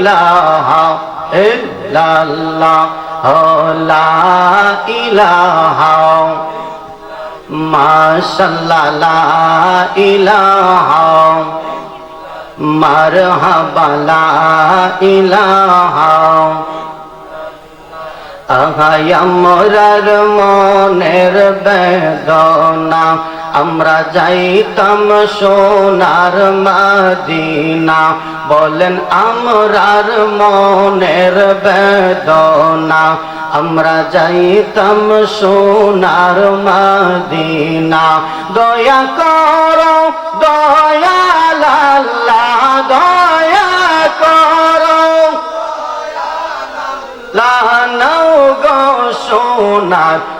ইলাহা ইল্লাল্লাহ লা ইলাহা। মাশাল্লাহ লা ইলাহা। মারহাবা লা ইলাহা। আহায় আমরার মনের বেদনা। আমরা যাইতাম সোনার মাদিনা, বলেন আমরার মনের বেদনা। আমরা যাইতাম সোনার মাদিনা, দয়া করো আল্লাহ দয়া করো। সোনার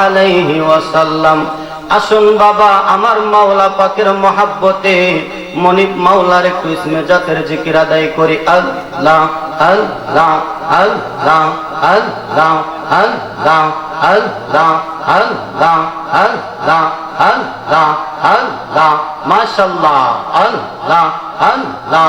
আলাইহি ওয়াসাল্লাম আসুন বাবা আমার মাওলা পাকের মহাব্বতে মনিব মাওলার ইসমে জাতের জিকির আদায় করি আল্লাহ আল্লাহ আল্লাহ আল্লাহ আল্লাহ আল্লাহ আল্লাহ আল্লাহ আল্লাহ আল্লাহ মাশাআল্লাহ আল্লাহ আল্লাহ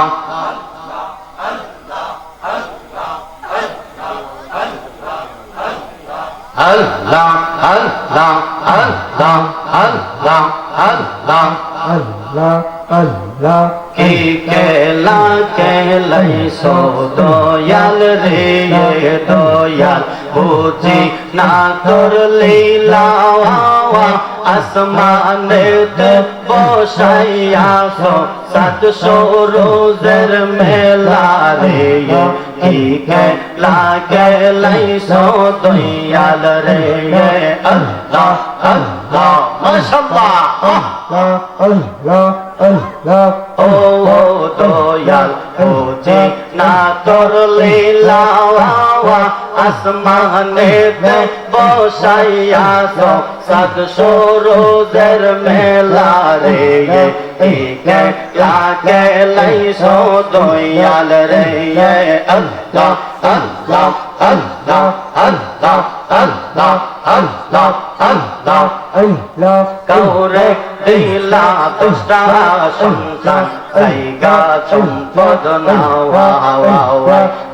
আল্লাহ আল্লাহ আল্লাহ আল্লাহ আল্লাহ। আল্লাহ আল্লাহ কি কেলা কেলাই সো দয়াল রে দয়াল। বুঝি না তোর লীলা আসমানে বসাইয়া সো সাত সরোজের মেলা রে اللہ اللہ ماشاءاللہ দয়াল বুঝি না তোর লীলা আসমানে বসাইয়া সো সাত সরোজের মেলা রে লাগে লাইসো দয়াল রে আল্লাহ আল্লাহ আল্লাহ আল্লাহ আল্লাহ আল্লাহ আল্লাহ কাউরে দিলা দুষ্টা সন্তান জায়গা সম্পদ নাওয়া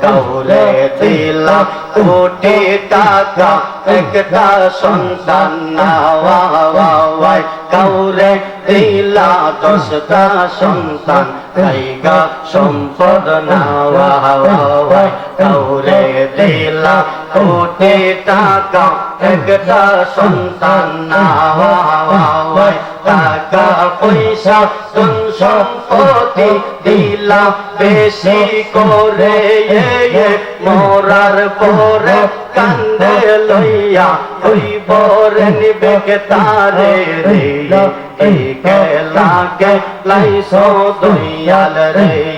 কাউরে দিলা কোটি টাকা, একটা সন্তান নাওয়া কাউরে দিলা দশটা সন্তান জায়গা সম্পদ নাওয়া কাউরে দিলা কোটি টাকা একটা সন্তান নাওয়া টাকা পয়সা ধন সম্পত্তি দিলাম বেশি করে মরার পরে কান্দে লইয়া ওই বরে নিবে কে তারে ike lage lai so doyal re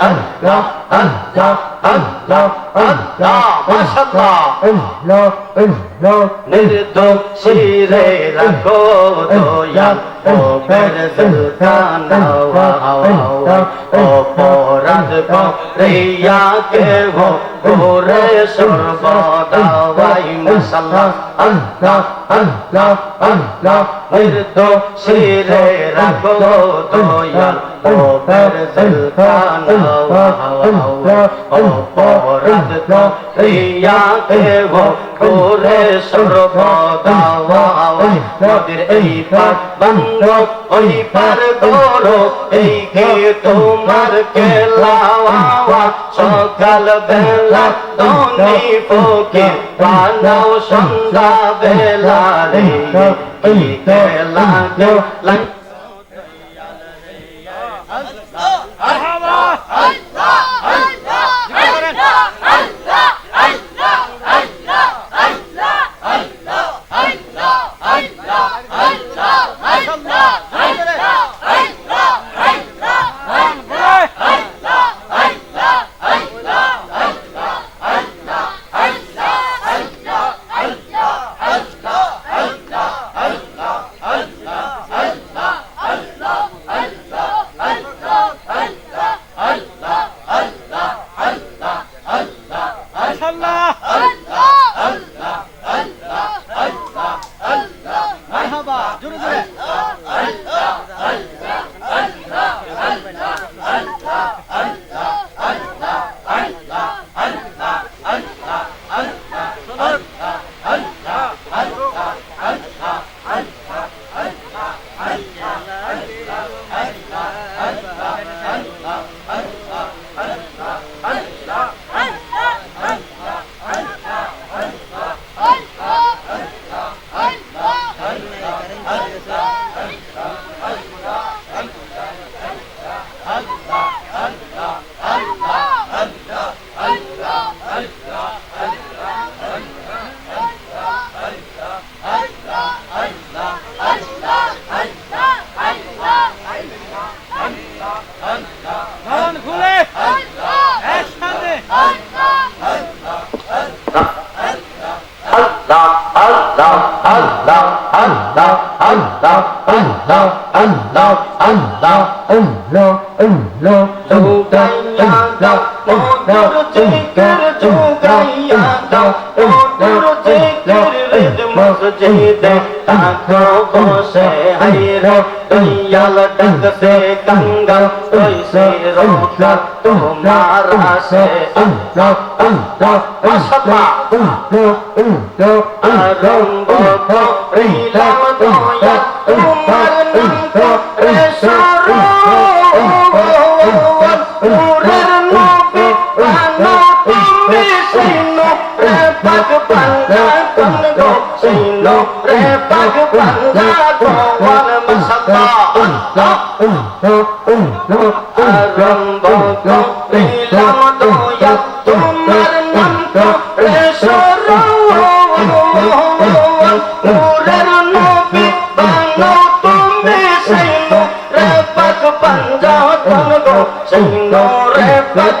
Allah Allah Allah Allah mashallah Allah Allah nirdoshi re lako doyal o mer dil ka nawa o porad ko riya ke ho gore surba dawai mashallah Allah Allah Allah Allah রে রাখো দয়াল। قبر سلطان وهوى قبرت ريا كه قبر سربدا وهوى قبر اي پر بندو اي پر دورو اي كه তোমার কেলাওয়া সকাল বেলা দনি পোকে পানাও সন্ধ্যা বেলা রে কি কেলা লাগে 아, 아, 아. আল্লাহ আল্লাহ আল্লাহ আল্লাহ Allah, জুগাইয়া দাও মোর জিকির জুগাইয়া দাও মোর জিকির মসজিদে তাকো বসে হাইরে দয়াল ডঙ্গ সে দঙ্গল কইসে রোকা তোমার আসে আরম্ভ করিলাম দয়া তোমার নামে সরোবর পুরের নবে আনা তুমি সিনো পাক পাঙ্গা তুমি নূরে পাক বান্দা গোয়াল মসতা আরম্ভ করিলাম দয়া তোমার নাম করে সরো নূরের নবী বানো তুমি সেই নূরে পাক বান্দা তোমার সেই নূরে পাক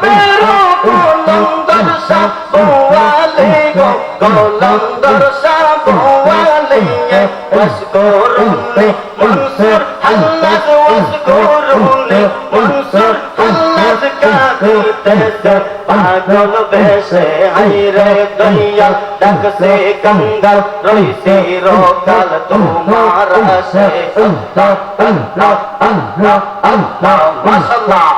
pero golondor sapo alego, golondor sapo alego, wasgorune, mansur halas wasgorune, mansur halas kakutese, পাগল বেশে আইরে দয়াল ডাকছে গঙ্গাল রইছে রকাল তোমার সে আল্লাহ আল্লাহ আল্লাহ আল্লাহ মাশাআল্লাহ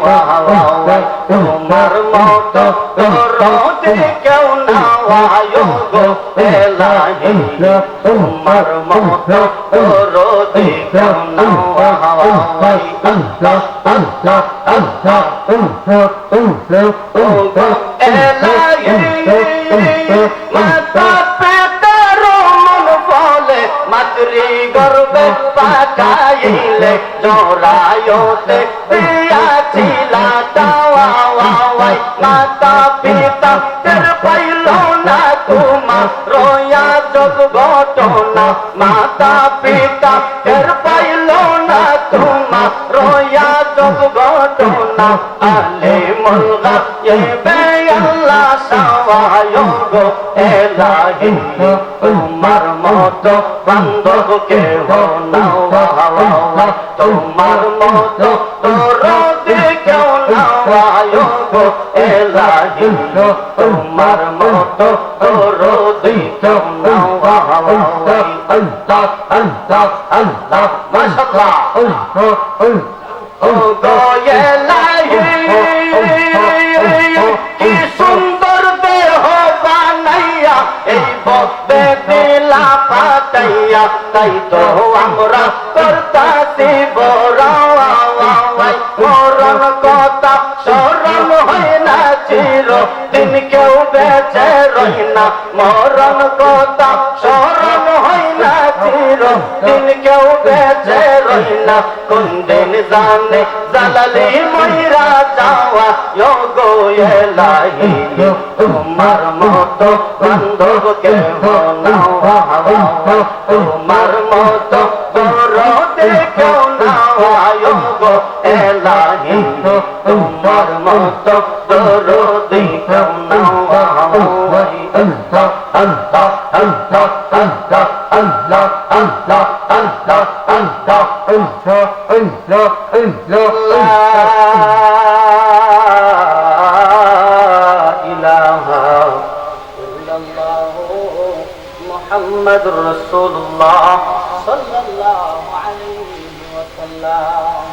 তোমার মত রোজে কেউ না আয়ো গো এলাহি তোমার মাতৃ গর্বে পাকাইলে জোড়ায়তে মাতা পিতা তের পাইল না তোমার রয়া যোগ ঘটনা। মাতা পিতা তের পাইল না তোমার রয়া যোগ ঘটনা। আলে মুলগা এবে আল্লাহ সাওয়ায় গো, এলাহি তোমার মত বান্ধব কে হো হাওয়া তোমার মত গো এলাহি তোমার মত রোদে আল্লাহ আল্লাহ আল্লাহ মাশাআল্লাহ ও গো এলাহি কি সুন্দর দেহ বানাইয়া এই বদে দিলা তাই তো আমরা করতাছি বড়াওয়াই মরণ গেছে রহিনা, মরণ কথা স্মরণ হয় না চির, দিন কেউ গেছে রহিনা, কোন দিন জানে জালালি ময়রা যাওয়া যোগ এলাহি, তোমার মতো বান্ধব কে তোমার মতো তোর দেখো যোগ এলাহি, তোমার মতো তোর দেখো না محمد رسول الله صلى الله عليه وسلم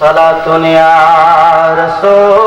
صلاة يا رسول